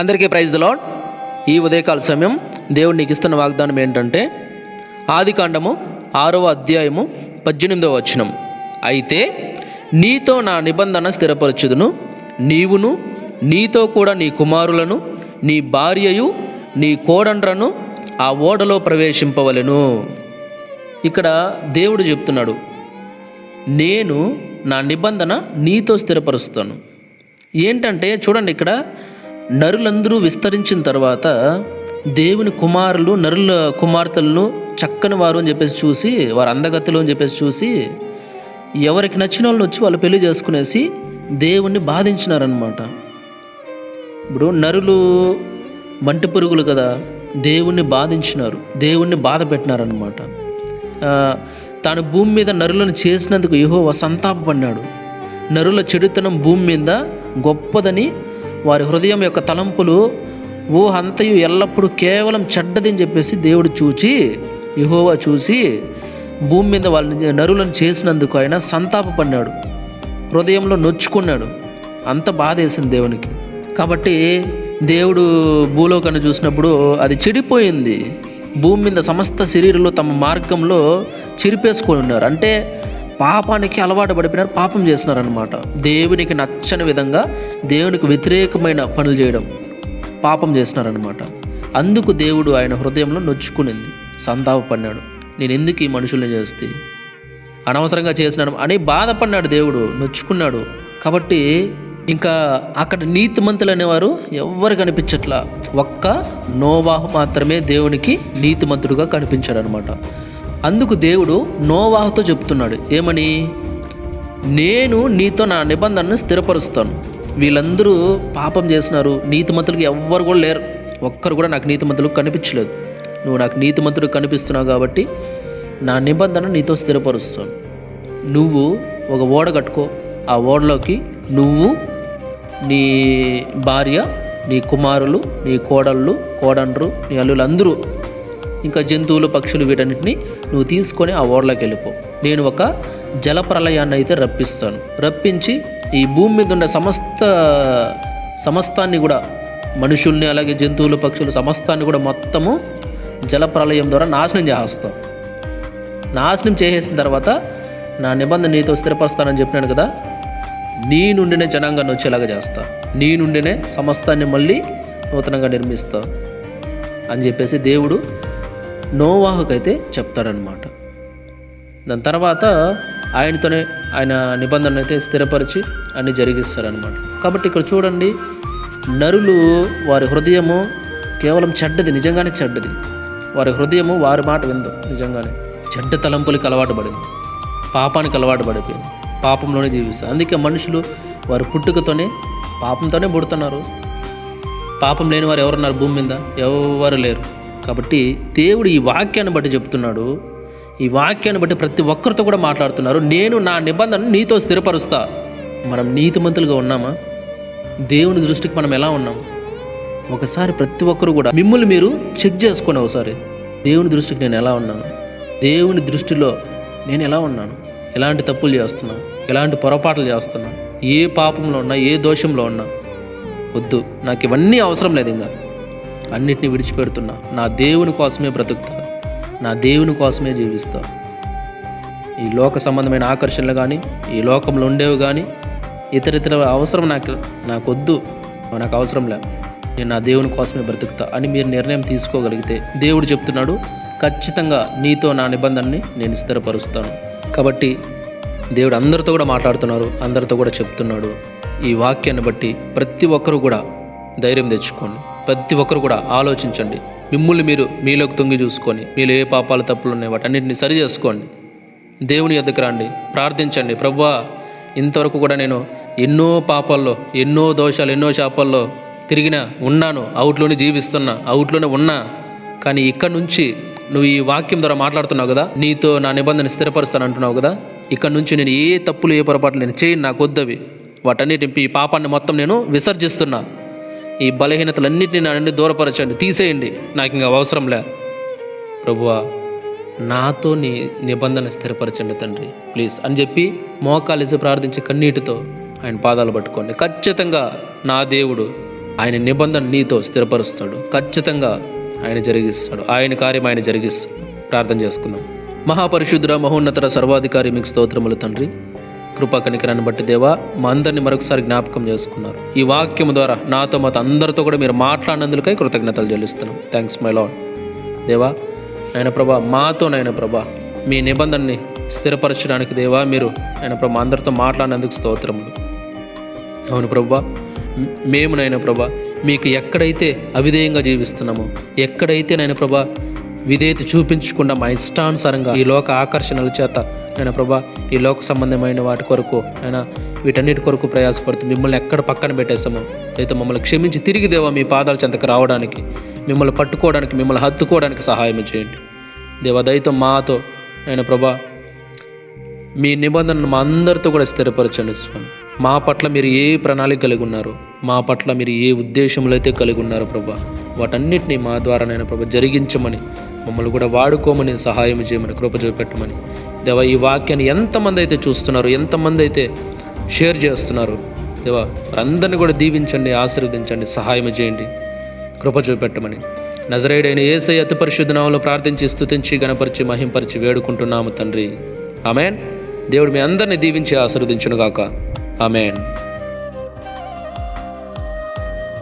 అందరికీ praise the lord ఈ ఉదయకాల సమయం దేవుడు నీకు ఇస్తున్న వాగ్దానం ఏంటంటే ఆది కాండము ఆరవ అధ్యాయము పద్దెనిమిదవ వచనం. అయితే నీతో నా నిబంధన స్థిరపరచుదును. నీవును నీతో కూడా నీ కుమారులను నీ భార్యయు నీ కోడండ్రను ఆ ఓడలో ప్రవేశింపవలెను. ఇక్కడ దేవుడు చెప్తున్నాడు నేను నా నిబంధన నీతో స్థిరపరుస్తాను. ఏంటంటే చూడండి ఇక్కడ నరులందరూ విస్తరించిన తర్వాత దేవుని కుమారులు నరుల కుమార్తెలను చక్కని వారు అని చెప్పేసి చూసి వారు అందగతిలో అని చెప్పేసి చూసి ఎవరికి నచ్చిన వాళ్ళు వచ్చి వాళ్ళు పెళ్ళి చేసుకునేసి దేవుణ్ణి బాధించినారనమాట ఇప్పుడు నరులు మంటి పురుగులు కదా దేవుణ్ణి బాధించినారు దేవుణ్ణి బాధ పెట్టినారనమాట తాను భూమి మీద నరులను చేసినందుకు యహో సంతాపపడినాడు. నరుల చెడుతనం భూమి మీద గొప్పదని వారి హృదయం యొక్క తలంపులు ఓ అంతయు ఎల్లప్పుడూ కేవలం చెడ్డదని చెప్పేసి దేవుడు చూచి యెహోవా చూసి భూమి మీద వాళ్ళని నరులను చేసినందుకు ఆయన సంతాపపడినాడు. హృదయంలో నొచ్చుకున్నాడు. అంత బాధేసింది దేవునికి. కాబట్టి దేవుడు భూలోకాన్ని చూసినప్పుడు అది చెడిపోయింది. భూమి మీద సమస్త శరీరంలో తమ మార్గంలో చిరిపేసుకొని ఉన్నారు. అంటే పాపానికి అలవాటు పడిపోయినారు పాపం చేసినారనమాట దేవునికి నచ్చని విధంగా దేవునికి వ్యతిరేకమైన పనులు చేయడం పాపం చేసినారనమాట అందుకు దేవుడు ఆయన హృదయంలో నొచ్చుకునింది. సంతాపడినాడు నేను ఎందుకు ఈ మనుషుల్ని చేస్తే? అనవసరంగా చేసినాను అని బాధపడినాడు దేవుడు నొచ్చుకున్నాడు. కాబట్టి ఇంకా అక్కడ నీతిమంతులు అనేవారు ఎవ్వరు కనిపించట్లా. ఒక్క నోవాహు మాత్రమే దేవునికి నీతిమంతుడుగా కనిపించాడు అనమాట అందుకు దేవుడు నోవాహుతో చెప్తున్నాడు ఏమని? నేను నీతో నా నిబంధనను స్థిరపరుస్తాను. వీళ్ళందరూ పాపం చేసినారు నీతిమంతులకు ఎవ్వరు కూడా లేరు. ఒక్కరు కూడా నాకు నీతిమంతులకు కనిపించలేదు. నువ్వు నాకు నీతిమంతుడు కనిపిస్తున్నావు కాబట్టి నా నిబంధన నీతో స్థిరపరుస్తాను. నువ్వు ఒక ఓడ కట్టుకో ఆ ఓడలోకి నువ్వు నీ భార్య నీ కుమారులు నీ కోడళ్ళు కోడండ్రు నీ అల్లులు అందరూ ఇంకా జంతువులు పక్షులు వీటన్నిటిని నువ్వు తీసుకొని ఆ ఓడలోకి వెళ్ళిపో. నేను ఒక జల ప్రళయాన్ని అయితే రప్పిస్తాను. రప్పించి ఈ భూమి మీద ఉన్న సమస్త సమస్తాన్ని కూడా మనుషుల్ని అలాగే జంతువులు పక్షులు సమస్తాన్ని కూడా మొత్తము జల ప్రళయం ద్వారా నాశనం చేస్తాం నాశనం చేసేసిన తర్వాత నా నిబంధన నీతో స్థిరపరుస్తానని చెప్పినాను కదా నీ నుండినే జనాంగాన్ని వచ్చేలాగా చేస్తా. నీ నుండినే సమస్తాన్ని మళ్ళీ నూతనంగా నిర్మిస్తా అని చెప్పేసి దేవుడు నోవాహకైతే చెప్తాడనమాట దాని తర్వాత ఆయనతోనే ఆయన నిబంధన అయితే స్థిరపరిచి అన్ని జరిగిస్తారనమాట కాబట్టి ఇక్కడ చూడండి నరులు వారి హృదయము కేవలం చెడ్డది నిజంగానే చెడ్డది. వారి హృదయము వారి మాట విందు నిజంగానే. చెడ్డ తలంపులకి అలవాటు పడింది పాపానికి అలవాటు పడిపోయింది పాపంలోనే జీవిస్తారు. అందుకే మనుషులు వారి పుట్టుకతోనే పాపంతోనే పుడుతున్నారు. పాపం లేని వారు ఎవరున్నారు? భూమి మీద ఎవరు లేరు. కాబట్టి దేవుడు ఈ వాక్యాన్ని బట్టి చెప్తున్నాడు. ఈ వాక్యాన్ని బట్టి ప్రతి ఒక్కరితో కూడా మాట్లాడుతున్నారు. నేను నా నిబంధనను నీతో స్థిరపరుస్తా. మనం నీతిమంతులుగా ఉన్నామా? దేవుని దృష్టికి మనం ఎలా ఉన్నాం? ఒకసారి ప్రతి ఒక్కరు కూడా మిమ్మల్ని మీరు చెక్ చేసుకోండి ఒకసారి దేవుని దృష్టికి నేను ఎలా ఉన్నాను? దేవుని దృష్టిలో నేను ఎలా ఉన్నాను? ఎలాంటి తప్పులు చేస్తున్నాను? ఎలాంటి పొరపాట్లు చేస్తున్నాను? ఏ పాపంలో ఉన్నా ఏ దోషంలో ఉన్నా వద్దు. నాకు ఇవన్నీ అవసరం లేదు ఇంకా. అన్నిటిని విడిచిపెడుతున్నా. నా దేవుని కోసమే బ్రతుకుతా. నా దేవుని కోసమే జీవిస్తా. ఈ లోక సంబంధమైన ఆకర్షణలు కానీ ఈ లోకంలో ఉండేవి కానీ ఇతర ఇతర అవసరం నాకు నాకు వద్దు నాకు అవసరం లే. నేను నా దేవుని కోసమే బ్రతుకుతా అని మీరు నిర్ణయం తీసుకోగలిగితే దేవుడు చెప్తున్నాడు ఖచ్చితంగా నీతో నా నిబంధనని నేను స్థిరపరుస్తాను. కాబట్టి దేవుడు అందరితో కూడా మాట్లాడుతున్నారు అందరితో కూడా చెప్తున్నాడు. ఈ వాక్యాన్ని బట్టి ప్రతి ఒక్కరూ కూడా ధైర్యం తెచ్చుకోండి. ప్రతి ఒక్కరు కూడా ఆలోచించండి. మిమ్మల్ని మీరు మీలోకి తొంగి చూసుకొని మీలో ఏ పాపాలు తప్పులు ఉన్నాయి వాటన్నిటిని సరి చేసుకోండి. దేవుని ఎద్దకు రండి. ప్రార్థించండి. ప్రభువా ఇంతవరకు కూడా నేను ఎన్నో పాపాల్లో ఎన్నో దోషాలు ఎన్నో శాపాల్లో తిరిగిన ఉన్నాను. అవుట్లోనే జీవిస్తున్నా అవుట్లోనే ఉన్నా. కానీ ఇక్కడ నుంచి నువ్వు ఈ వాక్యం ద్వారా మాట్లాడుతున్నావు కదా నీతో నా నిబంధన స్థిరపరుస్తాను అంటున్నావు కదా ఇక్కడ నుంచి నేను ఏ తప్పులు ఏ పొరపాట్లు నేను చేయను నాకు వద్దవి. వాటన్నిటి ఈ పాపాన్ని మొత్తం నేను విసర్జిస్తున్నా. ఈ బలహీనతలన్నింటినీ నా నుండి దూరపరచండి తీసేయండి. నాకు ఇంకా అవసరం లే. ప్రభువా నాతో నీ నిబంధన స్థిరపరచండి తండ్రి. ప్లీజ్. అని చెప్పి మోకాలేసి ప్రార్థించి కన్నీటితో ఆయన పాదాలు పట్టుకోండి. ఖచ్చితంగా నా దేవుడు ఆయన నిబంధన నీతో స్థిరపరుస్తాడు. ఖచ్చితంగా ఆయన జరిగిస్తాడు. ఆయన కార్యం ఆయన జరిగిస్తాడు. ప్రార్థన చేసుకుందాం. మహాపరిశుద్ధ మహోన్నతర సర్వాధికారి మీకు స్తోత్రములు తండ్రి. కృపా కనికరాన్ని బట్టి దేవా మా అందరిని మరొకసారి జ్ఞాపకం చేసుకున్నారు. ఈ వాక్యం ద్వారా నాతో మాతో అందరితో కూడా మీరు మాట్లాడినందుకై కృతజ్ఞతలు చెల్లిస్తున్నాం. థ్యాంక్స్ మై లాడ్ దేవా నాయన ప్రభా మాతో నాయన ప్రభా మీ నిబంధనని స్థిరపరచడానికి దేవా మీరు ఆయన ప్రభా అందరితో మాట్లాడినందుకు స్తోత్రములు. అవును ప్రభా మేము నాయన ప్రభా మీకు ఎక్కడైతే అవిధేయంగా జీవిస్తున్నామో ఎక్కడైతే నాయన ప్రభా విధేయత చూపించకుండా మా ఇష్టానుసారంగా ఈ లోక ఆకర్షణల చేత ఆయన ప్రభా ఈ లోక సంబంధమైన వాటి కొరకు ఆయన వీటన్నిటి కొరకు ప్రయాసపడుతూ మిమ్మల్ని ఎక్కడ పక్కన పెట్టేస్తామో అయితే మమ్మల్ని క్షమించి తిరిగి దేవా మీ పాదాల చెంతకు రావడానికి మిమ్మల్ని పట్టుకోవడానికి మిమ్మల్ని హత్తుకోవడానికి సహాయం చేయండి. దేవా దయతో మాతో ఆయన ప్రభా మీ నిబంధనను మా అందరితో కూడా స్థిరపరచండి స్వామి. మా పట్ల మీరు ఏ ప్రణాళిక కలిగి ఉన్నారు మా పట్ల మీరు ఏ ఉద్దేశంలో అయితే కలిగి ఉన్నారు ప్రభా వాటన్నిటిని మా ద్వారా నేను ప్రభా జరిగించమని మమ్మల్ని కూడా వాడుకోమని సహాయం చేయమని కృప చూపెట్టమని దేవా ఈ వాక్యాన్ని ఎంతమంది అయితే చూస్తున్నారు ఎంతమంది అయితే షేర్ చేస్తున్నారు దేవా వారందరిని కూడా దీవించండి ఆశీర్వదించండి సహాయం చేయండి కృప చూపెట్టమని. నజరేడైన ఏసై అతి పరిశుద్ధ నామంలో ప్రార్థించి స్థుతించి గణపరిచి మహింపరిచి వేడుకుంటున్నాము తండ్రి. ఆమెన్. దేవుడు మీ అందరిని దీవించి ఆశీర్వదించునుగాక. ఆమెన్.